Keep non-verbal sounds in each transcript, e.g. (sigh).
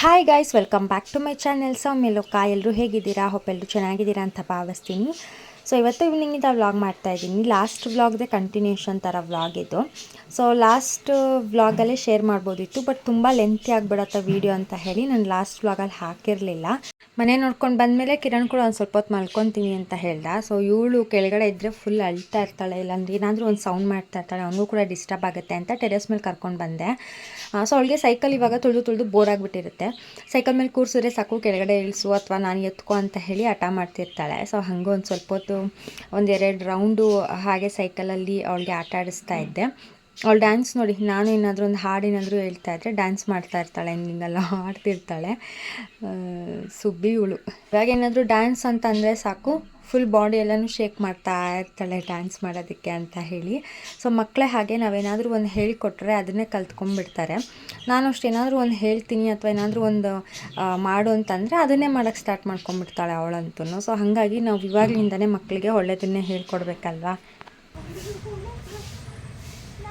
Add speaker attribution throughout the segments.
Speaker 1: Hi guys welcome back to my channel so ಮೇಲೋಕ ಎಲ್ಲರೂ ಹೇಗಿದ್ದೀರಾ? Hope ಎಲ್ಲರೂ ಚೆನ್ನಾಗಿದ್ದೀರಾ ಅಂತ ಭಾವಿಸ್ತೀನಿ. ಸೊ ಇವತ್ತು ಈವ್ನಿಂಗಿಂದ ವ್ಲಾಗ್ ಮಾಡ್ತಾ ಇದ್ದೀನಿ. ಲಾಸ್ಟ್ ವ್ಲಾಗ್ದೇ ಕಂಟಿನ್ಯೂಷನ್ ಥರ ವ್ಲಾಗ್ ಇದು. ಸೊ ಲಾಸ್ಟ್ ವ್ಲಾಗಲ್ಲೇ ಶೇರ್ ಮಾಡ್ಬೋದಿತ್ತು ಬಟ್ ತುಂಬ ಲೆಂತಿ ಆಗಿಬಿಡತ್ತೆ ವೀಡಿಯೋ ಅಂತ ಹೇಳಿ ನಾನು ಲಾಸ್ಟ್ ವ್ಲಾಗಲ್ಲಿ ಹಾಕಿರಲಿಲ್ಲ. ಮನೆ ನೋಡ್ಕೊಂಡು ಬಂದಮೇಲೆ ಕಿರಣ್ ಕೂಡ ಒಂದು ಸ್ವಲ್ಪ ಹೊತ್ತು ಮಲ್ಕೊತೀನಿ ಅಂತ ಹೇಳ್ದ. ಸೊ ಇವಳು ಕೆಳಗಡೆ ಇದ್ದರೆ ಫುಲ್ ಅಳ್ತಾ ಇರ್ತಾಳೆ, ಇಲ್ಲಾಂದ್ರೆ ಏನಾದರೂ ಒಂದು ಸೌಂಡ್ ಮಾಡ್ತಾ ಇರ್ತಾಳೆ, ಅವನಿಗೂ ಕೂಡ ಡಿಸ್ಟರ್ಬ್ ಆಗುತ್ತೆ ಅಂತ ಟೆರೆಸ್ ಮೇಲೆ ಕರ್ಕೊಂಡು ಬಂದೆ. ಸೊ ಅವಳಿಗೆ ಸೈಕಲ್ ಇವಾಗ ತುಳಿದು ತುಳಿದು ಬೋರ್ ಆಗಿಬಿಟ್ಟಿರುತ್ತೆ. ಸೈಕಲ್ ಮೇಲೆ ಕೂರಿಸಿದ್ರೆ ಸಾಕು, ಕೆಳಗಡೆ ಇಳಿಸು ಅಥವಾ ನಾನು ಎತ್ಕೊ ಅಂತ ಹೇಳಿ ಹಠ ಮಾಡ್ತಿರ್ತಾಳೆ. ಸೊ ಹಾಗೆ ಒಂದು ಸ್ವಲ್ಪ ಹೊತ್ತು ಒಂದೆರಡು ರೌಂಡು ಹಾಗೆ ಸೈಕಲಲ್ಲಿ ಅವಳಿಗೆ ಆಟ ಆಡಿಸ್ತಾ ಇದ್ದೆ. ಅವಳು ಡ್ಯಾನ್ಸ್ ನೋಡಿ ನಾನು ಏನಾದರೂ ಒಂದು ಹಾಡು ಏನಾದರೂ ಹೇಳ್ತಾ ಇದ್ದರೆ ಡ್ಯಾನ್ಸ್ ಮಾಡ್ತಾ ಇರ್ತಾಳೆ ಹಿಂಗೆಲ್ಲ ಆಡ್ತಿರ್ತಾಳೆ ಆ, ಸುಬ್ಬಿ ಇವಳು ಇವಾಗ ಏನಾದರೂ ಡ್ಯಾನ್ಸ್ ಅಂತ ಅಂದರೆ ಸಾಕು ಫುಲ್ ಬಾಡಿ ಎಲ್ಲನೂ ಶೇಕ್ ಮಾಡ್ತಾ ಇರ್ತಾಳೆ ಡ್ಯಾನ್ಸ್ ಮಾಡೋದಕ್ಕೆ ಅಂತ ಹೇಳಿ. ಸೊ ಮಕ್ಕಳೇ ಹಾಗೆ ನಾವೇನಾದರೂ ಒಂದು ಹೇಳಿಕೊಟ್ರೆ ಅದನ್ನೇ ಕಲ್ತ್ಕೊಂಡ್ಬಿಡ್ತಾರೆ. ನಾನು ಅಷ್ಟು ಏನಾದರೂ ಒಂದು ಹೇಳ್ತೀನಿ ಅಥವಾ ಏನಾದರೂ ಒಂದು ಮಾಡು ಅಂತಂದರೆ ಅದನ್ನೇ ಮಾಡೋಕ್ಕೆ ಸ್ಟಾರ್ಟ್ ಮಾಡ್ಕೊಂಡ್ಬಿಡ್ತಾಳೆ ಅವಳಂತೂ ಸೊ ಹಾಗಾಗಿ ನಾವು ಇವಾಗಲಿಂದನೇ ಮಕ್ಕಳಿಗೆ ಒಳ್ಳೆಯದನ್ನೇ ಹೇಳ್ಕೊಡ್ಬೇಕಲ್ವಾ?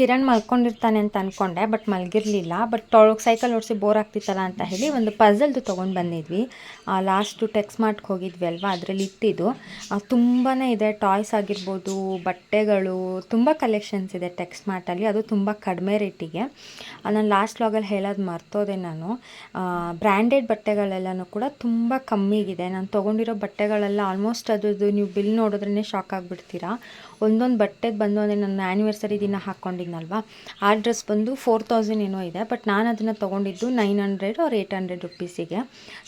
Speaker 1: ಕಿರಣ್ ಮಲ್ಕೊಂಡಿರ್ತಾನೆ ಅಂತ ಅಂದ್ಕೊಂಡೆ ಬಟ್ ಮಲಗಿರಲಿಲ್ಲ. ಬಟ್ ತೊಳಗೆ ಸೈಕಲ್ ಓಡಿಸಿ ಬೋರ್ ಆಗ್ತಿತ್ತಲ್ಲ ಅಂತ ಹೇಳಿ ಒಂದು ಪಝಲ್ದು ತೊಗೊಂಡು ಬಂದಿದ್ವಿ. ಲಾಸ್ಟು ಟೆಕ್ಸ್ ಮಾರ್ಟ್ಗೆ ಹೋಗಿದ್ವಿ ಅಲ್ವಾ? ಅದರಲ್ಲಿ ಇಟ್ಟಿದ್ದು. ತುಂಬಾ ಇದೆ. ಟಾಯ್ಸ್ ಆಗಿರ್ಬೋದು, ಬಟ್ಟೆಗಳು, ತುಂಬ ಕಲೆಕ್ಷನ್ಸ್ ಇದೆ ಟೆಕ್ಸ್ ಮಾರ್ಟಲ್ಲಿ ಅದು ತುಂಬ ಕಡಿಮೆ ರೇಟಿಗೆ ನಾನು ಲಾಸ್ಟ್ ಲಾಗಲ್ಲಿ ಹೇಳೋದು ಮರ್ತೋದೆ ನಾನು. ಬ್ರ್ಯಾಂಡೆಡ್ ಬಟ್ಟೆಗಳೆಲ್ಲನೂ ಕೂಡ ತುಂಬ ಕಮ್ಮಿಗಿದೆ ನಾನು ತೊಗೊಂಡಿರೋ ಬಟ್ಟೆಗಳೆಲ್ಲ ಆಲ್ಮೋಸ್ಟ್ ಅದ್ರದ್ದು ನೀವು ಬಿಲ್ ನೋಡಿದ್ರೇ ಶಾಕ್ ಆಗಿಬಿಡ್ತೀರಾ. ಒಂದೊಂದು ಬಟ್ಟೆದು ಬಂದು ಅಂದರೆ ನನ್ನ ಆ್ಯನಿವರ್ಸರಿ ದಿನ ಹಾಕ್ಕೊಂಡಿದ್ನಲ್ವಾ ಆ ಡ್ರೆಸ್ ಬಂದು ಫೋರ್ ತೌಸಂಡ್ ಏನೋ ಇದೆ ಬಟ್ ನಾನು ಅದನ್ನು ತೊಗೊಂಡಿದ್ದು nine hundred or eight hundred ರುಪೀಸಿಗೆ.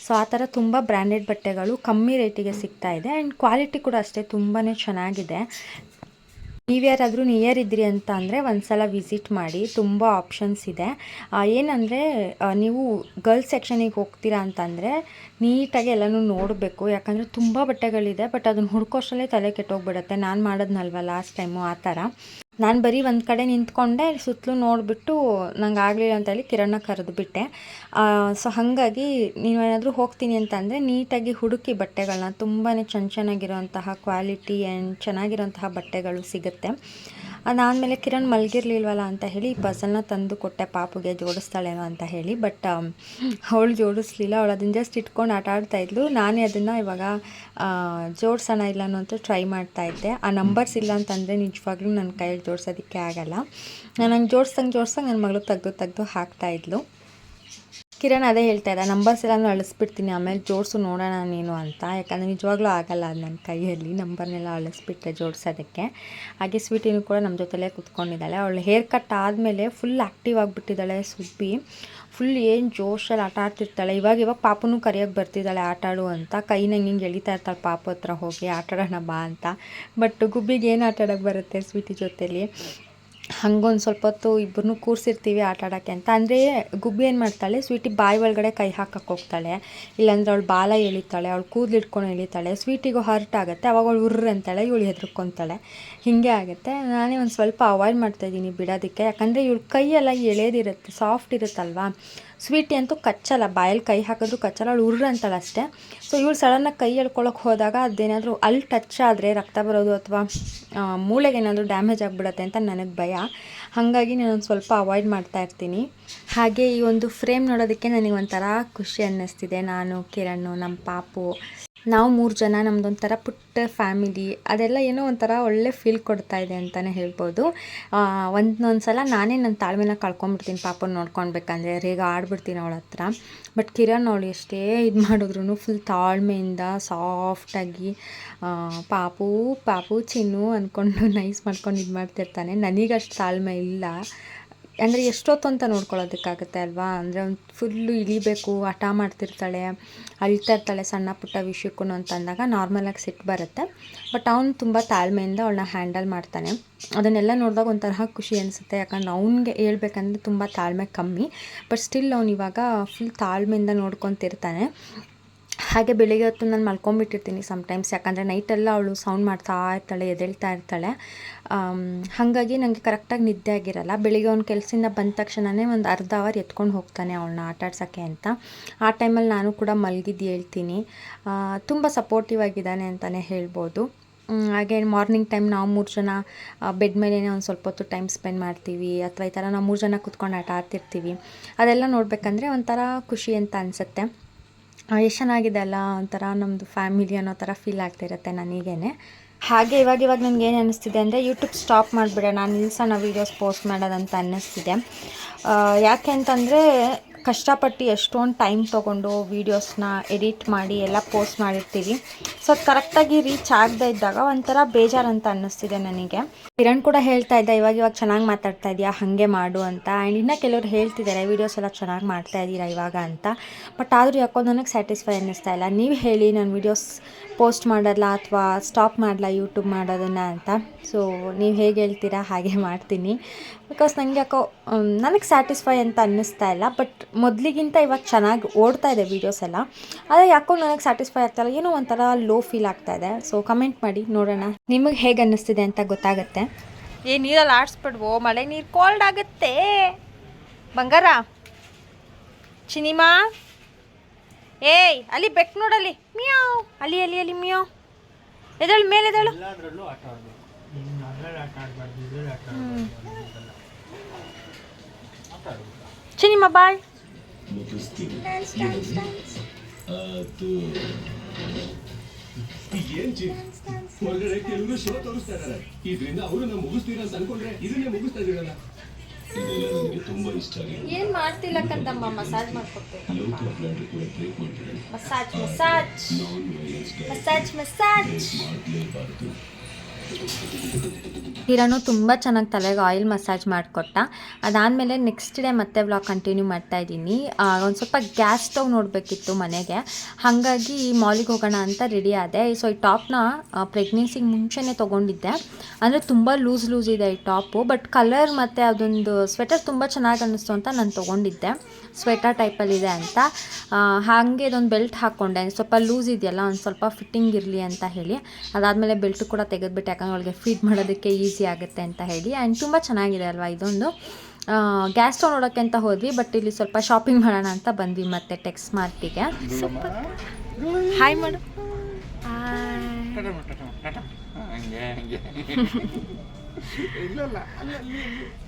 Speaker 1: So ಆ ಥರ ತುಂಬ ಬ್ರ್ಯಾಂಡೆಡ್ ಬಟ್ಟೆಗಳು ಕಮ್ಮಿ ರೇಟಿಗೆ ಸಿಗ್ತಾ ಇದೆ ಆ್ಯಂಡ್ ಕ್ವಾಲಿಟಿ ಕೂಡ ಅಷ್ಟೇ ತುಂಬಾ ಚೆನ್ನಾಗಿದೆ. ನೀವ್ಯಾರಾದರೂ ನಿಯರ್ ಇದ್ರಿ ಅಂತ ಅಂದರೆ ಒಂದ್ಸಲ ವಿಸಿಟ್ ಮಾಡಿ, ತುಂಬ ಆಪ್ಷನ್ಸ್ ಇದೆ. ಏನಂದರೆ ನೀವು ಗರ್ಲ್ಸ್ ಸೆಕ್ಷನಿಗೆ ಹೋಗ್ತೀರಾ ಅಂತಂದರೆ ನೀಟಾಗಿ ಎಲ್ಲನೂ ನೋಡಬೇಕು. ಯಾಕಂದರೆ ತುಂಬ ಬಟ್ಟೆಗಳಿದೆ ಬಟ್ ಅದನ್ನು ಹುಡ್ಕೋಷ್ಟರಲ್ಲೇ ತಲೆ ಕೆಟ್ಟೋಗ್ಬಿಡುತ್ತೆ. ನಾನು ಮಾಡೋದ್ನಲ್ವ ಲಾಸ್ಟ್ ಟೈಮು ಆ ಥರ. ನಾನು ಬರೀ ಒಂದು ಕಡೆ ನಿಂತ್ಕೊಂಡೆ, ಸುತ್ತಲೂ ನೋಡಿಬಿಟ್ಟು ನಂಗೆ ಆಗಲಿಲ್ಲ ಅಂತ ಹೇಳಿ ಕಿರಣ ಕರೆದುಬಿಟ್ಟೆ ಸೊ ಹಾಗಾಗಿ ನೀವೇನಾದರೂ ಹೋಗ್ತೀನಿ ಅಂತಂದರೆ ನೀಟಾಗಿ ಹುಡುಕಿ ಬಟ್ಟೆಗಳನ್ನ ತುಂಬಾ ಚೆನ್ನ ಚೆನ್ನಾಗಿರೋಂತಹ ಕ್ವಾಲಿಟಿ ಆ್ಯಂಡ್ ಚೆನ್ನಾಗಿರೋಂತಹ ಬಟ್ಟೆಗಳು ಸಿಗುತ್ತೆ. ಅದಾದಮೇಲೆ ಕಿರಣ್ ಮಲಗಿರ್ಲಿಲ್ವಲ್ಲ ಅಂತ ಹೇಳಿ ಈ ಪಸಲ್ನ ತಂದು ಕೊಟ್ಟೆ ಪಾಪುಗೆ ಜೋಡಿಸ್ತಾಳೇನೋ ಅಂತ ಹೇಳಿ. ಬಟ್ ಅವಳು ಜೋಡಿಸ್ಲಿಲ್ಲ. ಅವಳು ಅದನ್ನು ಜಸ್ಟ್ ಇಟ್ಕೊಂಡು ಆಟ ಆಡ್ತಾ ಇದ್ಲು. ನಾನೇ ಅದನ್ನು ಇವಾಗ ಜೋಡಿಸೋಣ ಇಲ್ಲ ಅಂತ ಟ್ರೈ ಮಾಡ್ತಾ ಇದ್ದೆ. ಆ ನಂಬರ್ಸ್ ಇಲ್ಲ ಅಂತಂದರೆ ನಿಜವಾಗ್ಲೂ ನನ್ನ ಕೈಯಲ್ಲಿ ಜೋಡಿಸೋದಕ್ಕೆ ಆಗಲ್ಲ. ನಾನು ಹಂಗೆ ಜೋಡ್ಸಂಗೆ ಜೋಡ್ಸಂಗೆ ನನ್ನ ಮಗಳು ತೆಗ್ದು ತೆಗ್ದು ಹಾಕ್ತಾ ಇದ್ಲು. ಕಿರಣ್ ಅದೇ ಹೇಳ್ತಾ ಇದ್ದ ನಂಬರ್ಸ್ ಎಲ್ಲಾನು ಅಳಿಸ್ಬಿಡ್ತೀನಿ, ಆಮೇಲೆ ಜೋಡಿಸು ನೋಡೋಣ ನೀನು ಅಂತ. ಯಾಕಂದರೆ ನಿಜವಾಗ್ಲೂ ಆಗಲ್ಲ ಅದು ನನ್ನ ಕೈಯಲ್ಲಿ ನಂಬರ್ನೆಲ್ಲ ಅಳಿಸ್ಬಿಟ್ಟೆ ಜೋಡಿಸೋದಕ್ಕೆ. ಹಾಗೆ ಸ್ವೀಟಿನೂ ಕೂಡ ನಮ್ಮ ಜೊತೆಲೇ ಕುತ್ಕೊಂಡಿದ್ದಾಳೆ. ಅವಳು ಹೇರ್ ಕಟ್ ಆದಮೇಲೆ ಫುಲ್ ಆ್ಯಕ್ಟಿವ್ ಆಗಿಬಿಟ್ಟಿದ್ದಾಳೆ ಸುಬ್ಬಿ. ಫುಲ್ ಏನು ಜೋಶಲ್ಲಿ ಆಟ ಆಡ್ತಿರ್ತಾಳೆ. ಇವಾಗ ಇವಾಗ ಪಾಪನೂ ಕರೆಯೋಕ್ಕೆ ಬರ್ತಿದ್ದಾಳೆ, ಆಟ ಆಡು ಅಂತ. ಕೈನ ಹಿಂಗೆ ಎಳಿತಾ ಇರ್ತಾಳೆ ಪಾಪ ಹತ್ರ ಹೋಗಿ ಆಟಾಡೋಣ ಬಾ ಅಂತ. ಬಟ್ ಗುಬ್ಬಿಗೆ ಏನು ಆಟ ಆಡೋಕ್ಕೆ ಬರುತ್ತೆ ಸ್ವೀಟಿ ಜೊತೆಲಿ? ಹಂಗೊಂದು ಸ್ವಲ್ಪ ಹೊತ್ತು ಇಬ್ಬರನ್ನೂ ಕೂರಿಸಿರ್ತೀವಿ ಆಟ ಆಡೋಕ್ಕೆ ಅಂತ. ಅಂದರೆ ಗುಬ್ಬಿ ಏನು ಮಾಡ್ತಾಳೆ? ಸ್ವೀಟಿ ಬಾಯಿ ಒಳಗಡೆ ಕೈ ಹಾಕಕ್ಕೆ ಹೋಗ್ತಾಳೆ. ಇಲ್ಲಾಂದ್ರೆ ಅವಳು ಬಾಲ ಎಳಿತಾಳೆ, ಅವಳು ಕೂದಲು ಇಟ್ಕೊಂಡು ಎಳಿತಾಳೆ. ಸ್ವೀಟಿಗೂ ಹರ್ಟ್ ಆಗುತ್ತೆ. ಅವಾಗ ಅವಳು ಉರ್ರ್ ಅಂತಾಳೆ, ಇವಳು ಹೆದರ್ಕೊತಾಳೆ. ಹೀಗೆ ಆಗುತ್ತೆ. ನಾನೇ ಒಂದು ಸ್ವಲ್ಪ ಅವಾಯ್ಡ್ ಮಾಡ್ತಾ ಇದ್ದೀನಿ ಬಿಡೋದಕ್ಕೆ. ಯಾಕಂದರೆ ಇವಳು ಕೈಯೆಲ್ಲ ಎಳೆದಿರುತ್ತೆ ಸಾಫ್ಟ್ ಇರುತ್ತಲ್ವಾ? ಸ್ವೀಟಿ ಅಂತೂ ಕಚ್ಚಲ್ಲ. ಬಾಯಲ್ಲಿ ಕೈ ಹಾಕಿದ್ರು ಕಚ್ಚಲ್ಲ. ಅವಳು ಉರ್ರ ಅಂತಾಳೆ ಅಷ್ಟೇ. ಸೊ ಇವಳು ಸಡನ್ನಾಗಿ ಕೈ ಎಳ್ಕೊಳಕ್ಕೆ ಹೋದಾಗ ಅದೇನಾದರೂ ಅಲ್ಲಿ ಟಚ್ ಆದರೆ ರಕ್ತ ಬರೋದು ಅಥವಾ ಮೂಳೆಗೆ ಏನಾದರೂ ಡ್ಯಾಮೇಜ್ ಆಗಿಬಿಡತ್ತೆ ಅಂತ ನನಗೆ ಭಯ. ಹಾಗಾಗಿ ನಾನು ಒಂದು ಸ್ವಲ್ಪ ಅವಾಯ್ಡ್ ಮಾಡ್ತಾ ಇರ್ತೀನಿ. ಹಾಗೆ ಈ ಒಂದು ಫ್ರೇಮ್ ನೋಡೋದಕ್ಕೆ ನನಗೆ ಒಂಥರ ಖುಷಿ ಅನ್ನಿಸ್ತಿದೆ. ನಾನು ಕಿರಣ್ ನಮ್ಮ ಪಾಪು. ನಾವು ಮೂರು ಜನ ನಮ್ಮದೊಂಥರ ಪುಟ್ಟ ಫ್ಯಾಮಿಲಿ, ಅದೆಲ್ಲ ಏನೋ ಒಂಥರ ಒಳ್ಳೆ ಫೀಲ್ ಕೊಡ್ತಾ ಇದೆ ಅಂತಲೇ ಹೇಳ್ಬೋದು. ಒಂದೊಂದು ಸಲ ನಾನೇ ನನ್ನ ತಾಳ್ಮೆನ ಕಳ್ಕೊಂಬಿಡ್ತೀನಿ ಪಾಪನ ನೋಡ್ಕೊಳ್ಬೇಕಂದ್ರೆ ರೇಗ ಆಡ್ಬಿಡ್ತೀನಿ ಅವಳ ಹತ್ರ. ಬಟ್ ಕಿರಣ್ ಅವಳು ಎಷ್ಟೇ ಇದು ಮಾಡಿದ್ರು ಫುಲ್ ತಾಳ್ಮೆಯಿಂದ ಸಾಫ್ಟಾಗಿ ಪಾಪು ಪಾಪು ಚಿನ್ನು ಅಂದ್ಕೊಂಡು ನೈಸ್ (laughs) ಮಾಡ್ಕೊಂಡು ಇದು ಮಾಡ್ತಿರ್ತಾನೆ. ನನಗಷ್ಟು ತಾಳ್ಮೆ ಇಲ್ಲ. ಅಂದರೆ ಎಷ್ಟೊತ್ತು ಅಂತ ನೋಡ್ಕೊಳ್ಳೋದಕ್ಕಾಗುತ್ತೆ ಅಲ್ವಾ? ಅಂದರೆ ಒಂದು ಫುಲ್ಲು ಇಳಿಬೇಕು, ಹಠ ಮಾಡ್ತಿರ್ತಾಳೆ, ಅಳ್ತಾ ಇರ್ತಾಳೆ ಸಣ್ಣ ಪುಟ್ಟ ವಿಷಯಕ್ಕೂ ಅಂತ ಅಂದಾಗ ನಾರ್ಮಲಾಗಿ ಸಿಟ್ಟು ಬರುತ್ತೆ. ಬಟ್ ಅವನು ತುಂಬ ತಾಳ್ಮೆಯಿಂದ ಅವಳನ್ನ ಹ್ಯಾಂಡಲ್ ಮಾಡ್ತಾನೆ. ಅದನ್ನೆಲ್ಲ ನೋಡಿದಾಗ ಒಂಥರ ಖುಷಿ ಅನಿಸುತ್ತೆ. ಯಾಕಂದ್ರೆ ಅವ್ನಿಗೆ ಹೇಳ್ಬೇಕಂದ್ರೆ ತುಂಬ ತಾಳ್ಮೆ ಕಮ್ಮಿ. ಬಟ್ ಸ್ಟಿಲ್ ಅವ್ನು ಇವಾಗ ಫುಲ್ ತಾಳ್ಮೆಯಿಂದ ನೋಡ್ಕೊತಿರ್ತಾನೆ. ಹಾಗೆ ಬೆಳಿಗ್ಗೆ ಹೊತ್ತು ನಾನು ಮಲ್ಕೊಂಡ್ಬಿಟ್ಟಿರ್ತೀನಿ ಸಮ್ಟೈಮ್ಸ್ ಯಾಕಂದರೆ ನೈಟೆಲ್ಲ ಅವಳು ಸೌಂಡ್ ಮಾಡ್ತಾ ಇರ್ತಾಳೆ, ಎದ್ದೇಳ್ತಾ ಇರ್ತಾಳೆ. ಹಾಗಾಗಿ ನನಗೆ ಕರೆಕ್ಟಾಗಿ ನಿದ್ದೆ ಆಗಿರಲ್ಲ. ಬೆಳಿಗ್ಗೆ ಅವ್ನ ಕೆಲಸದಿಂದ ಬಂದ ತಕ್ಷಣವೇ ಒಂದು ಅರ್ಧ ಅವರ್ ಎತ್ಕೊಂಡು ಹೋಗ್ತಾನೆ ಅವಳನ್ನ ಆಟಾಡ್ಸೋಕ್ಕೆ ಅಂತ. ಆ ಟೈಮಲ್ಲಿ ನಾನು ಕೂಡ ಮಲಗಿದ್ದು ಹೇಳ್ತೀನಿ. ತುಂಬ ಸಪೋರ್ಟಿವ್ ಆಗಿದ್ದಾನೆ ಅಂತಲೇ ಹೇಳ್ಬೋದು. ಹಾಗೆ ಮಾರ್ನಿಂಗ್ ಟೈಮ್ ನಾವು ಮೂರು ಜನ ಬೆಡ್ ಮೇಲೇ ಒಂದು ಸ್ವಲ್ಪ ಹೊತ್ತು ಟೈಮ್ ಸ್ಪೆಂಡ್ ಮಾಡ್ತೀವಿ, ಅಥವಾ ಈ ಥರ ನಾವು ಮೂರು ಜನ ಕುತ್ಕೊಂಡು ಆಟ ಆಡ್ತಿರ್ತೀವಿ. ಅದೆಲ್ಲ ನೋಡಬೇಕಂದ್ರೆ ಒಂಥರ ಖುಷಿ ಅಂತ ಅನಿಸುತ್ತೆ. ಎಷ್ಟು ಚೆನ್ನಾಗಿದೆ ಅಲ್ಲ ಒಂಥರ ನಮ್ಮದು ಫ್ಯಾಮಿಲಿ ಅನ್ನೋ ಥರ ಫೀಲ್ ಆಗ್ತಿರುತ್ತೆ ನನಗೇನೆ. ಹಾಗೆ ಇವಾಗ ಇವಾಗ ನನಗೆ ಏನು ಅನ್ನಿಸ್ತಿದೆ ಅಂದರೆ ಯೂಟ್ಯೂಬ್ ಸ್ಟಾಪ್ ಮಾಡಿಬಿಡೋಣ, ನಿಲ್ಸೋಣ ವೀಡಿಯೋಸ್ ಪೋಸ್ಟ್ ಮಾಡೋದಂತ ಅನ್ನಿಸ್ತಿದೆ. ಯಾಕೆ ಅಂತಂದರೆ ಕಷ್ಟಪಟ್ಟು ಎಷ್ಟೊಂದು ಟೈಮ್ ತೊಗೊಂಡು ವೀಡಿಯೋಸ್ನ ಎಡಿಟ್ ಮಾಡಿ ಎಲ್ಲ ಪೋಸ್ಟ್ ಮಾಡಿರ್ತೀವಿ. ಸೊ ಅದು ಕರೆಕ್ಟಾಗಿ ರೀಚ್ ಆಗದೆ ಇದ್ದಾಗ ಒಂಥರ ಅಂತ ಅನ್ನಿಸ್ತಿದೆ ನನಗೆ. ಕಿರಣ್ ಕೂಡ ಹೇಳ್ತಾ ಇದ್ದ, ಇವಾಗ ಇವಾಗ ಚೆನ್ನಾಗಿ ಮಾತಾಡ್ತಾ ಇದೆಯಾ? ಹಾಗೆ ಮಾಡು ಅಂತ. ಆ್ಯಂಡ್ ಇನ್ನೂ ಕೆಲವರು ಹೇಳ್ತಿದ್ದಾರೆ ವೀಡಿಯೋಸ್ ಎಲ್ಲ ಚೆನ್ನಾಗಿ ಮಾಡ್ತಾ ಇದ್ದೀರಾ ಇವಾಗ? ಅಂತ. ಬಟ್ ಆದರೂ ಯಾಕೋ ನನಗೆ ಸ್ಯಾಟಿಸ್ಫೈ ಅನ್ನಿಸ್ತಾ ಇಲ್ಲ. ನೀವು ಹೇಳಿ ನಾನು ವೀಡಿಯೋಸ್ ಪೋಸ್ಟ್ ಮಾಡಲ್ಲ ಅಥವಾ ಸ್ಟಾಪ್ ಮಾಡಲ್ಲ ಯೂಟ್ಯೂಬ್ ಮಾಡೋದನ್ನು ಅಂತ. ಸೊ ನೀವು ಹೇಗೆ ಹೇಳ್ತೀರಾ? ಹಾಗೆ (laughs) ಮಾಡ್ತೀನಿ. ಬಿಕಾಸ್ ನನಗೆ ಯಾಕೋ ನನಗೆ ಸ್ಯಾಟಿಸ್ಫೈ ಅಂತ ಅನ್ನಿಸ್ತಾ ಇಲ್ಲ. ಬಟ್ ಮೊದಲಿಗಿಂತ ಇವಾಗ ಚೆನ್ನಾಗಿ ಓಡ್ತಾ ಇದೆ ವೀಡಿಯೋಸ್ ಎಲ್ಲ. ಆದರೆ ಯಾಕೋ ನನಗೆ ಸ್ಯಾಟಿಸ್ಫೈ ಆಗ್ತಾ ಇಲ್ಲ. ಏನೋ ಒಂಥರ ಲೋ ಫೀಲ್ ಆಗ್ತಾ ಇದೆ. ಸೊ ಕಮೆಂಟ್ ಮಾಡಿ, ನೋಡೋಣ. ನಿಮಗೆ ಹೇಗೆ ಅನ್ನಿಸ್ತಿದೆ ಅಂತ ಗೊತ್ತಾಗುತ್ತೆ. ಏ, ನೀರಲ್ಲಿ ಆಡಿಸ್ಬಿಡ್ವೋ? ಮಳೆ ನೀರು ಕೋಲ್ಡ್ ಆಗುತ್ತೆ. ಬಂಗಾರ, ಚಿನಿಮಾ? ಏಯ್ ಅಲ್ಲಿ ಬೆಕ್ ನೋಡಲ್ಲಿ. ಮಿಯಾವ್. ಅಲ್ಲಿ ಅಲ್ಲಿ ಅಲ್ಲಿ ಮಿಯಾವ್. ಎದಳು ಮೇಲೆ ಎದಳು
Speaker 2: ಎಲ್ಲಾದ್ರಲ್ಲೂ ಆಟ ಆಡ್ಬೇಕು. ಇನ್ನು ಅದ್ರಲ್ಲಿ ಆಟ ಆಡಬಾರ್ದು ಇದ್ರಲ್ಲಿ ಆಟ ಆಡಬಾರ್ದು ಆಟ ಆಡ್ಬೇಕು
Speaker 1: ಚಿನಿಮಾ ಬಾಯ್.
Speaker 3: ಏನ್ ಚಿ ಹೊರಗಡೆ ಕೆಲವರು ಶೋ ತೋರಿಸ್ತಾ ಇದಾರೆ. ಇದರಿಂದ ನಾವು ಮುಗಿಸ್ತೀರ ಅಂತ ಅನ್ಕೊಂಡ್ರೆ ಇದನ್ನೇ ಮುಗಿಸ್ತಾ ಇದೀರಲ್ಲ ಇದೆಲ್ಲ ನನಗೆ ತುಂಬಾ ಇಷ್ಟ ಆಗಿದೆ.
Speaker 1: ಏನು ಮಾಡ್ತಿಲ್ಲ ಕಂದಮ್ಮ ಮಸಾಜ್ ಮಾಡ್ಕೊಡ್ತೀನಿ
Speaker 3: ಲವ್ ಕೂಡ break
Speaker 1: massage massage.
Speaker 3: Non violence
Speaker 1: massage massage.
Speaker 3: ಮಾಡಲೇಬಾರದು.
Speaker 1: ಹಿರಣು ತುಂಬ ಚೆನ್ನಾಗಿ ತಲೆಗೆ ಆಯಿಲ್ ಮಸಾಜ್ ಮಾಡಿಕೊಟ್ಟ. ಅದಾದಮೇಲೆ ನೆಕ್ಸ್ಟ್ ಡೇ ಮತ್ತೆ ವ್ಲಾಗ್ ಕಂಟಿನ್ಯೂ ಮಾಡ್ತಾ ಇದ್ದೀನಿ. ಒಂದು ಸ್ವಲ್ಪ ಗ್ಯಾಸ್ ಸ್ಟವ್ ನೋಡಬೇಕಿತ್ತು ಮನೆಗೆ. ಹಾಗಾಗಿ ಮಾಲಿಗೆ ಹೋಗೋಣ ಅಂತ ರೆಡಿ ಆದೆ. ಸೊ ಈ ಟಾಪ್ನ ಪ್ರೆಗ್ನೆನ್ಸಿಗೆ ಮುಂಚೆನೇ ತೊಗೊಂಡಿದ್ದೆ. ಅಂದರೆ ತುಂಬ ಲೂಸ್ ಲೂಸ್ ಇದೆ ಈ ಟಾಪು ಬಟ್ ಕಲರ್ ಮತ್ತು ಅದೊಂದು ಸ್ವೆಟರ್ ತುಂಬ ಚೆನ್ನಾಗಿ ಅನ್ನಿಸ್ತು ಅಂತ ನಾನು ತೊಗೊಂಡಿದ್ದೆ. ಸ್ವೆಟರ್ ಟೈಪಲ್ಲಿದೆ ಅಂತ. ಹಾಗೆ ಇದೊಂದು ಬೆಲ್ಟ್ ಹಾಕ್ಕೊಂಡೆ ಸ್ವಲ್ಪ ಲೂಸ್ ಇದೆಯಲ್ಲ, ಒಂದು ಸ್ವಲ್ಪ ಫಿಟ್ಟಿಂಗ್ ಇರಲಿ ಅಂತ ಹೇಳಿ. ಅದಾದಮೇಲೆ ಬೆಲ್ಟು ಕೂಡ ತೆಗೆದುಬಿಟ್ಟೆ. ಅವಳಿಗೆ ಫೀಡ್ ಮಾಡೋದಕ್ಕೆ ಈಸಿ ಆಗುತ್ತೆ ಅಂತ ಹೇಳಿ. ಆ್ಯಂಡ್ ತುಂಬ ಚೆನ್ನಾಗಿದೆ ಅಲ್ವಾ ಇದೊಂದು? ಗ್ಯಾಸ್ ಸ್ಟವ್ ನೋಡೋಕ್ಕೆ ಅಂತ ಹೋದ್ವಿ ಬಟ್ ಇಲ್ಲಿ ಸ್ವಲ್ಪ ಶಾಪಿಂಗ್ ಮಾಡೋಣ ಅಂತ ಬಂದ್ವಿ ಮತ್ತೆ ಟೆಕ್ಸ್ ಮಾರ್ಟಿಗೆ. ಹಾಯ್ ಮಾಡು
Speaker 2: ಹಂಗೆ ಹಂಗೆ. (laughs)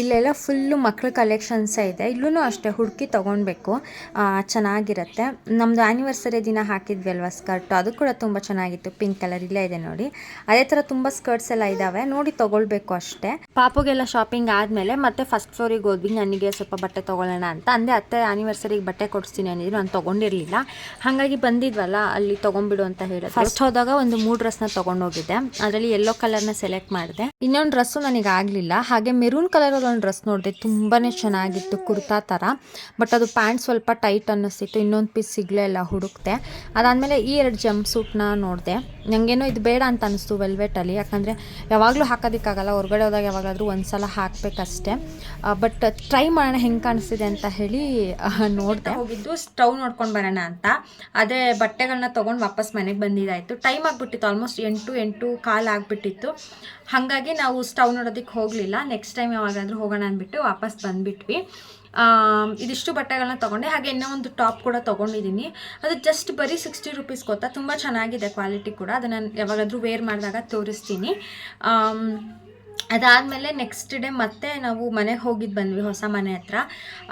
Speaker 2: ಇಲ್ಲಲ್ಲ
Speaker 1: ಫುಲ್ಲು ಮಕ್ಳ ಕಲೆಕ್ಷನ್ಸೇ ಇದೆ. ಇಲ್ಲೂ ಅಷ್ಟೇ ಹುಡುಕಿ ತೊಗೊಳ್ಬೇಕು ಚೆನ್ನಾಗಿರುತ್ತೆ. ನಮ್ಮದು ಆ್ಯನಿವರ್ಸರಿ ದಿನ ಹಾಕಿದ್ವಿ ಅಲ್ವಾ ಸ್ಕರ್ಟ್ ಅದು ಕೂಡ ತುಂಬ ಚೆನ್ನಾಗಿತ್ತು. ಪಿಂಕ್ ಕಲರ್ ಇಲ್ಲೇ ಇದೆ ನೋಡಿ. ಅದೇ ಥರ ತುಂಬ ಸ್ಕರ್ಟ್ಸ್ ಎಲ್ಲ ಇದ್ದಾವೆ ನೋಡಿ ತೊಗೊಳ್ಬೇಕು ಅಷ್ಟೇ. ಪಾಪುಗೆಲ್ಲ ಶಾಪಿಂಗ್ ಆದಮೇಲೆ ಮತ್ತೆ ಫಸ್ಟ್ ಫ್ಲೋರಿಗೆ ಹೋದ್ವಿ. ನನಗೆ ಸ್ವಲ್ಪ ಬಟ್ಟೆ ತೊಗೊಳ್ಳೋಣ ಅಂತ. ಅಂದೆ ಅತ್ತೆ ಆ್ಯನಿವರ್ಸರಿಗೆ ಬಟ್ಟೆ ಕೊಡಿಸ್ತೀನಿ ಅಂದಿದ್ರು. ನಾನು ತೊಗೊಂಡಿರಲಿಲ್ಲ. ಹಾಗಾಗಿ ಬಂದಿದ್ವಲ್ಲ, ಅಲ್ಲಿ ತೊಗೊಂಡ್ಬಿಡು ಅಂತ ಹೇಳಿ ಫಸ್ಟ್ ಹೋದಾಗ ಒಂದು ಮೂರು ಡ್ರೆಸ್ನ ತೊಗೊಂಡೋಗಿದ್ದೆ. ಅದರಲ್ಲಿ ಯೆಲ್ಲೋ ಕಲರ್ನ ಸೆಲೆಕ್ಟ್ ಮಾಡಿದೆ. ಇನ್ನೊಂದು ಡ್ರೆಸ್ಸು ನನಗೆ ಆಗಲಿಲ್ಲ. ಹಾಗೆ ಮೆರೂನ್ ಕಲರ್ ಒಂದು ಡ್ರೆಸ್ ನೋಡಿದೆ ತುಂಬಾ ಚೆನ್ನಾಗಿತ್ತು ಕುರ್ತಾ ಥರ ಬಟ್ ಅದು ಪ್ಯಾಂಟ್ ಸ್ವಲ್ಪ ಟೈಟ್ ಅನ್ನಿಸ್ತಿತ್ತು, ಇನ್ನೊಂದು ಪೀಸ್ ಸಿಗಲೇ ಇಲ್ಲ ಹುಡುಕ್ತೆ ಅದಾದಮೇಲೆ ಈ ಎರಡು ಜಂಪ್ ಸೂಟ್ನ ನೋಡಿದೆ. ನನಗೇನೋ ಇದು ಬೇಡ ಅಂತ ಅನಿಸ್ತು ವೆಲ್ವೆಟಲ್ಲಿ ಯಾಕಂದರೆ ಯಾವಾಗಲೂ ಹಾಕೋದಕ್ಕಾಗಲ್ಲ, ಹೊರಗಡೆ ಹೋದಾಗ ಯಾವಾಗಾದರೂ ಒಂದು ಸಲ ಹಾಕಬೇಕಷ್ಟೇ ಬಟ್ ಟ್ರೈ ಮಾಡೋಣ, ಹೆಂಗೆ ಕಾಣಿಸ್ತಿದೆ ಅಂತ ಹೇಳಿ ನೋಡಿದೆ. ಹೋಗಿದ್ದು ಸ್ಟವ್ ನೋಡ್ಕೊಂಡು ಬರೋಣ ಅಂತ. ಅದೇ ಬಟ್ಟೆಗಳನ್ನ ತೊಗೊಂಡು ವಾಪಸ್ ಮನೆಗೆ ಬಂದಿದ್ದಾಯಿತು. ಟೈಮ್ ಆಗಿಬಿಟ್ಟಿತ್ತು ಆಲ್ಮೋಸ್ಟ್ ಎಂಟು ಎಂಟು ಕಾಲು ಆಗಿಬಿಟ್ಟಿತ್ತು. ಹಾಗಾಗಿ ನಾವು ಸ್ಟವ್ ನೋಡೋದಕ್ಕೆ ಹೋಗಲಿಲ್ಲ. ನೆಕ್ಸ್ಟ್ ಟೈಮ್ ಯಾವಾಗಾದರೂ ಹೋಗೋಣ ಅಂದ್ಬಿಟ್ಟು ವಾಪಸ್ ಬಂದುಬಿಟ್ವಿ. ಇದಿಷ್ಟು ಬಟ್ಟೆಗಳನ್ನ ತೊಗೊಂಡೆ. ಹಾಗೆ ಇನ್ನೂ ಒಂದು ಟಾಪ್ ಕೂಡ ತೊಗೊಂಡಿದ್ದೀನಿ ಅದು ಜಸ್ಟ್ ಬರೀ ಸಿಕ್ಸ್ಟಿ ರುಪೀಸ್ ಗೊತ್ತಾ? ತುಂಬ ಚೆನ್ನಾಗಿದೆ ಕ್ವಾಲಿಟಿ ಕೂಡ. ಅದನ್ನು ಯಾವಾಗಾದರೂ ವೇರ್ ಮಾಡಿದಾಗ ತೋರಿಸ್ತೀನಿ. ಅದಾದಮೇಲೆ ನೆಕ್ಸ್ಟ್ ಡೇ ಮತ್ತೆ ನಾವು ಮನೆಗೆ ಹೋಗಿದ್ದು ಬಂದ್ವಿ ಹೊಸ ಮನೆ ಹತ್ರ.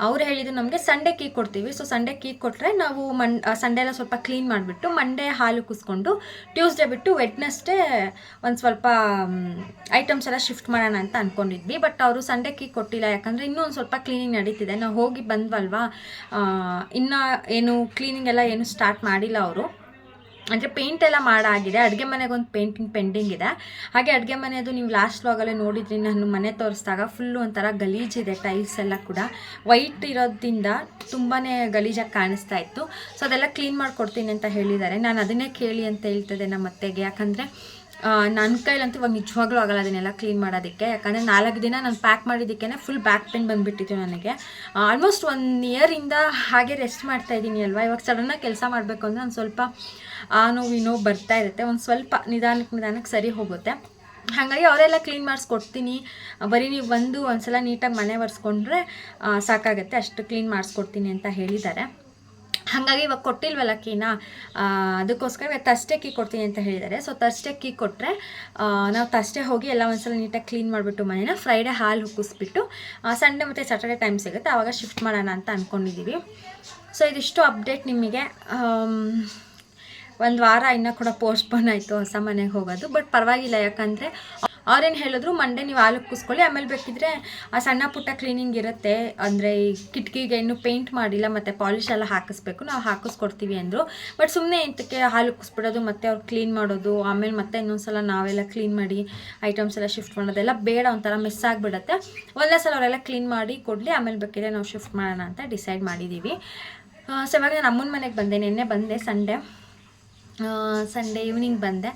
Speaker 1: ಅವ್ರು ಹೇಳಿದ್ದು ನಮಗೆ ಸಂಡೇ ಕೀ ಕೊಡ್ತೀವಿ. ಸೊ ಸಂಡೇ ಕೀ ಕೊಟ್ಟರೆ ನಾವು ಮನ್ ಎಲ್ಲ ಸ್ವಲ್ಪ ಕ್ಲೀನ್ ಮಾಡಿಬಿಟ್ಟು ಮಂಡೇ ಹಾಲು ಕುಸ್ಕೊಂಡು ಟ್ಯೂಸ್ಡೇ ಬಿಟ್ಟು ವೆಡ್ನೆಸ್ಡೇ ಒಂದು ಸ್ವಲ್ಪ ಐಟಮ್ಸ್ ಎಲ್ಲ ಶಿಫ್ಟ್ ಮಾಡೋಣ ಅಂತ ಅಂದ್ಕೊಂಡಿದ್ವಿ ಬಟ್ ಅವರು ಸಂಡೇ ಕೀ ಕೊಟ್ಟಿಲ್ಲ. ಯಾಕಂದರೆ ಇನ್ನೂ ಒಂದು ಸ್ವಲ್ಪ ಕ್ಲೀನಿಂಗ್ ನಡೀತಿದೆ. ನಾವು ಹೋಗಿ ಬಂದ್ವಲ್ವಾ? ಇನ್ನೂ ಏನು ಕ್ಲೀನಿಂಗ್ ಎಲ್ಲ ಏನು ಸ್ಟಾರ್ಟ್ ಮಾಡಿಲ್ಲ ಅವರು. ಅಂದರೆ ಪೇಂಟ್ ಎಲ್ಲ ಮಾಡಾಗಿದೆ. ಅಡುಗೆ ಮನೆಗೆ ಒಂದು ಪೇಂಟಿಂಗ್ ಪೆಂಡಿಂಗ್ ಇದೆ. ಹಾಗೆ ಅಡುಗೆ ಮನೆಯದು ನೀವು ಲಾಸ್ಟ್ ಆಗಲೇ ನೋಡಿದ್ರಿ, ನಾನು ಮನೆ ತೋರಿಸಿದಾಗ ಫುಲ್ಲು ಒಂಥರ ಗಲೀಜಿದೆ ಟೈಲ್ಸ್ ಎಲ್ಲ ಕೂಡ. ವೈಟ್ ಇರೋದ್ರಿಂದ ತುಂಬಾ ಗಲೀಜಾಗಿ ಕಾಣಿಸ್ತಾ ಇತ್ತು. ಸೊ ಅದೆಲ್ಲ ಕ್ಲೀನ್ ಮಾಡಿಕೊಡ್ತೀನಿ ಅಂತ ಹೇಳಿದ್ದಾರೆ. ನಾನು ಅದನ್ನೇ ಕೇಳಿ ಅಂತ ಹೇಳ್ತದೆ ನಮ್ಮ ಅತ್ತೆಗೆ. ಯಾಕಂದರೆ ನನ್ನ ಕೈಲಂತೂ ಇವಾಗ ನಿಜವಾಗ್ಲೂ ಆಗಲ್ಲ ಅದನ್ನೆಲ್ಲ ಕ್ಲೀನ್ ಮಾಡೋದಕ್ಕೆ. ಯಾಕಂದರೆ ನಾಲ್ಕು ದಿನ ನಾನು ಪ್ಯಾಕ್ ಮಾಡಿದ್ದಕ್ಕೇ ಫುಲ್ ಬ್ಯಾಕ್ ಪೇನ್ ಬಂದುಬಿಟ್ಟಿತ್ತು ನನಗೆ. ಆಲ್ಮೋಸ್ಟ್ ಒನ್ ಇಯರಿಂದ ಹಾಗೆ ರೆಸ್ಟ್ ಮಾಡ್ತಾ ಇದ್ದೀನಿ ಅಲ್ವಾ? ಇವಾಗ ಸಡನ್ನಾಗಿ ಕೆಲಸ ಮಾಡಬೇಕು ಅಂದರೆ ಒಂದು ಸ್ವಲ್ಪ, ಆ, ನೋವು ಈ ನೋವು ಬರ್ತಾ ಇರುತ್ತೆ. ಒಂದು ಸ್ವಲ್ಪ ನಿಧಾನಕ್ಕೆ ನಿಧಾನಕ್ಕೆ ಸರಿ ಹೋಗುತ್ತೆ. ಹಾಗಾಗಿ ಅವರೆಲ್ಲ ಕ್ಲೀನ್ ಮಾಡಿಸ್ಕೊಡ್ತೀನಿ. ಬರೀ ನೀವು ಬಂದು ಒಂದ್ಸಲ ನೀಟಾಗಿ ಮನೆ ಒರೆಸ್ಕೊಂಡ್ರೆ ಸಾಕಾಗುತ್ತೆ. ಅಷ್ಟು ಕ್ಲೀನ್ ಮಾಡಿಸ್ಕೊಡ್ತೀನಿ ಅಂತ ಹೇಳಿದ್ದಾರೆ. ಹಾಗಾಗಿ ಇವಾಗ ಕೊಟ್ಟಿಲ್ವಲ್ಲ ಕೀನ? ಅದಕ್ಕೋಸ್ಕರ ಇವಾಗ ತರ್ಸ್ಡೇ ಕೀ ಕೊಡ್ತೀನಿ ಅಂತ ಹೇಳಿದ್ದಾರೆ. ಸೊ ತಷ್ಟೇ ಕೀ ಕೊಟ್ಟರೆ ನಾವು ತಷ್ಟೇ ಹೋಗಿ ಎಲ್ಲ ಒಂದ್ಸಲ ನೀಟಾಗಿ ಕ್ಲೀನ್ ಮಾಡಿಬಿಟ್ಟು ಮನೇನ ಫ್ರೈಡೇ ಹಾಲು ಹುಕ್ಕಿಸ್ಬಿಟ್ಟು ಸಂಡೇ ಮತ್ತು ಸ್ಯಾಟರ್ಡೇ ಟೈಮ್ ಸಿಗುತ್ತೆ. ಆವಾಗ ಶಿಫ್ಟ್ ಮಾಡೋಣ ಅಂತ ಅಂದ್ಕೊಂಡಿದ್ದೀವಿ ಸೊ ಇದಿಷ್ಟು ಅಪ್ಡೇಟ್ ನಿಮಗೆ. ಒಂದು ವಾರ ಇನ್ನೂ ಕೂಡ ಪೋಸ್ಟ್ಪೋನ್ ಆಯಿತು ಹೊಸ ಮನೆಗೆ ಹೋಗೋದು. ಬಟ್ ಪರವಾಗಿಲ್ಲ, ಯಾಕಂದರೆ ಅವ್ರೇನು ಹೇಳಿದ್ರು, ಮಂಡೇ ನೀವು ಹಾಲು ಕುಸ್ಕೊಳ್ಳಿ, ಆಮೇಲೆ ಬೇಕಿದ್ರೆ ಆ ಸಣ್ಣ ಪುಟ್ಟ ಕ್ಲೀನಿಂಗ್ ಇರುತ್ತೆ. ಅಂದರೆ ಈ ಕಿಟಕಿಗೆ ಇನ್ನೂ ಪೇಂಟ್ ಮಾಡಿಲ್ಲ, ಮತ್ತು ಪಾಲಿಶ್ ಎಲ್ಲ ಹಾಕಿಸ್ಬೇಕು, ನಾವು ಹಾಕಿಸ್ಕೊಡ್ತೀವಿ ಅಂದರು. ಬಟ್ ಸುಮ್ಮನೆ ಇಂತಕ್ಕೆ ಹಾಲು ಕುಸ್ಬಿಡೋದು, ಮತ್ತು ಅವ್ರು ಕ್ಲೀನ್ ಮಾಡೋದು, ಆಮೇಲೆ ಮತ್ತೆ ಇನ್ನೊಂದ್ಸಲ ನಾವೆಲ್ಲ ಕ್ಲೀನ್ ಮಾಡಿ ಐಟಮ್ಸ್ ಎಲ್ಲ ಶಿಫ್ಟ್ ಮಾಡೋದೆಲ್ಲ ಬೇಡ, ಒಂಥರ ಮಿಸ್ ಆಗಿಬಿಡುತ್ತೆ. ಒಂದೇ ಸಲ ಅವರೆಲ್ಲ ಕ್ಲೀನ್ ಮಾಡಿ ಕೊಡಲಿ, ಆಮೇಲೆ ಬೇಕಿದ್ರೆ ನಾವು ಶಿಫ್ಟ್ ಮಾಡೋಣ ಅಂತ ಡಿಸೈಡ್ ಮಾಡಿದ್ದೀವಿ ಸೊ ಇವಾಗ ನಾನು ಅಮ್ಮನ ಮನೆಗೆ ಬಂದೆ, ನಿನ್ನೆ ಬಂದೆ ಸಂಡೇ. ಸಂಡೇ ಈವ್ನಿಂಗ್ ಬಂದೆ.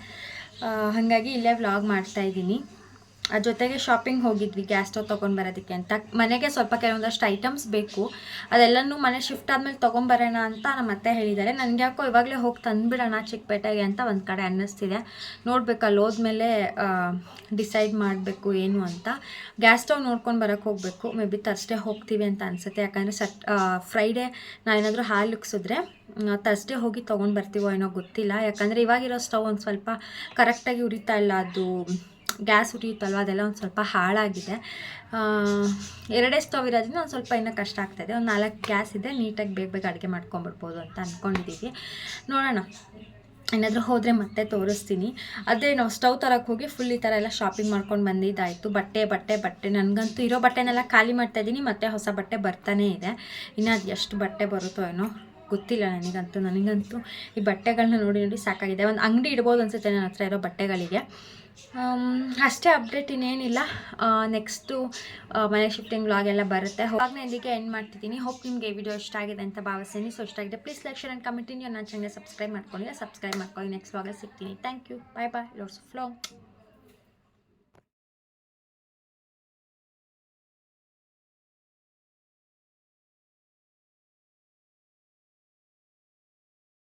Speaker 1: ಹಾಗಾಗಿ ಇಲ್ಲೇ ವ್ಲಾಗ್ ಮಾಡ್ತಾ ಅದ್ರ ಜೊತೆಗೆ ಶಾಪಿಂಗ್ ಹೋಗಿದ್ವಿ ಗ್ಯಾಸ್ ಸ್ಟವ್ ತೊಗೊಂಡು ಬರೋದಕ್ಕೆ ಅಂತ. ಮನೆಗೆ ಸ್ವಲ್ಪ ಕೆಲವೊಂದಷ್ಟು ಐಟಮ್ಸ್ ಬೇಕು. ಅದೆಲ್ಲನೂ ಮನೆ ಶಿಫ್ಟ್ ಆದಮೇಲೆ ತೊಗೊಂಬರೋಣ ಅಂತ ನಮ್ಮ ಅತ್ತೆ ಹೇಳಿದ್ದಾರೆ. ನನಗೆ ಯಾಕೋ ಇವಾಗಲೇ ಹೋಗಿ ತಂದುಬಿಡೋಣ ಚಿಕ್ಕಪೇಟೆಗೆ ಅಂತ ಒಂದು ಕಡೆ ಅನ್ನಿಸ್ತಿದೆ. ನೋಡ್ಬೇಕು, ಅಲ್ಲಿ ಹೋದ್ಮೇಲೆ ಡಿಸೈಡ್ ಮಾಡಬೇಕು ಏನು ಅಂತ. ಗ್ಯಾಸ್ ಸ್ಟವ್ ನೋಡ್ಕೊಂಡು ಬರೋಕ್ಕೆ ಹೋಗಬೇಕು. ಮೇ ಬಿ ತರ್ಸ್ಡೇ ಹೋಗ್ತೀವಿ ಅಂತ ಅನಿಸುತ್ತೆ. ಯಾಕಂದರೆ ಸಟ್ ಫ್ರೈಡೇ ನಾವೇನಾದರೂ ಹಾಲು ಉಕ್ಸಿದ್ರೆ ತರ್ಸ್ಡೇ ಹೋಗಿ ತೊಗೊಂಡು ಬರ್ತೀವೋ ಏನೋ ಗೊತ್ತಿಲ್ಲ. ಯಾಕಂದರೆ ಇವಾಗಿರೋ ಸ್ಟವ್ ಒಂದು ಸ್ವಲ್ಪ ಕರೆಕ್ಟಾಗಿ ಉರಿತಾ ಇಲ್ಲ. ಅದು ಗ್ಯಾಸ್ ಉರಿಯುತ್ತಲ್ವ ಅದೆಲ್ಲ ಒಂದು ಸ್ವಲ್ಪ ಹಾಳಾಗಿದೆ. ಎರಡೇ ಸ್ಟವ್ ಇರೋದ್ರಿಂದ ಒಂದು ಸ್ವಲ್ಪ ಇನ್ನೂ ಕಷ್ಟ ಆಗ್ತಾಯಿದೆ ಒಂದು ನಾಲ್ಕು ಗ್ಯಾಸ್ ಇದೆ, ನೀಟಾಗಿ ಬೇಗ ಬೇಗ ಅಡುಗೆ ಮಾಡ್ಕೊಂಬಿಡ್ಬೋದು ಅಂತ ಅಂದ್ಕೊಂಡಿದ್ದೀವಿ ನೋಡೋಣ, ಏನಾದರೂ ಹೋದರೆ ಮತ್ತೆ ತೋರಿಸ್ತೀನಿ. ಅದೇ ನಾವು ಸ್ಟವ್ ತರಕ್ಕೆ ಹೋಗಿ ಫುಲ್ ಈ ಥರ ಎಲ್ಲ ಶಾಪಿಂಗ್ ಮಾಡ್ಕೊಂಡು ಬಂದಿದ್ದಾಯಿತು. ಬಟ್ಟೆ ಬಟ್ಟೆ ಬಟ್ಟೆ. ನನಗಂತೂ ಇರೋ ಬಟ್ಟೆನೆಲ್ಲ ಖಾಲಿ ಮಾಡ್ತಾ ಇದ್ದೀನಿ, ಮತ್ತೆ ಹೊಸ ಬಟ್ಟೆ ಬರ್ತಾನೇ ಇದೆ. ಇನ್ನು ಅದು ಎಷ್ಟು ಬಟ್ಟೆ ಬರುತ್ತೋ ಏನೋ ಗೊತ್ತಿಲ್ಲ ನನಗಂತೂ. ನನಗಂತೂ ಈ ಬಟ್ಟೆಗಳನ್ನ ನೋಡಿ ನೋಡಿ ಸಾಕಾಗಿದೆ. ಒಂದು ಅಂಗಡಿ ಇಡ್ಬೋದು ಅನಿಸುತ್ತೆ ನನ್ನ ಹತ್ರ ಇರೋ ಬಟ್ಟೆಗಳಿಗೆ. ಅಷ್ಟೇ ಅಪ್ಡೇಟ್ ಇನ್ನೇನಿಲ್ಲ. ನೆಕ್ಸ್ಟು ಮನೆ ಶಿಫ್ಟಿಂಗ್ ವ್ಲಾಗ್ ಎಲ್ಲ ಬರುತ್ತೆ. ಹೋಗಿ ನಾನು ಇಲ್ಲಿಗೆ ಎಂಡ್ ಮಾಡ್ತಿದ್ದೀನಿ. ಹೋಪ್ ನಿಮಗೆ ವಿಡಿಯೋ ಇಷ್ಟ ಆಗಿದೆ ಅಂತ ಭಾವಿಸ್ತೀನಿ. ಸೊ ಇಷ್ಟ ಆಗಿದೆ please like share and comment ನನ್ನ ಚಾನಲ್ ಸಬ್ಸ್ಕ್ರೈಬ್ ಮಾಡ್ಕೊಂಡಿಲ್ಲ ಸಬ್ಸ್ಕ್ರೈಬ್ ಮಾಡ್ಕೊಳ್ಳಿ ನೆಕ್ಸ್ಟ್ ವ್ಲಾಗಲ್ಲಿ ಸಿಗ್ತೀನಿ. Thank you bye bye lots flow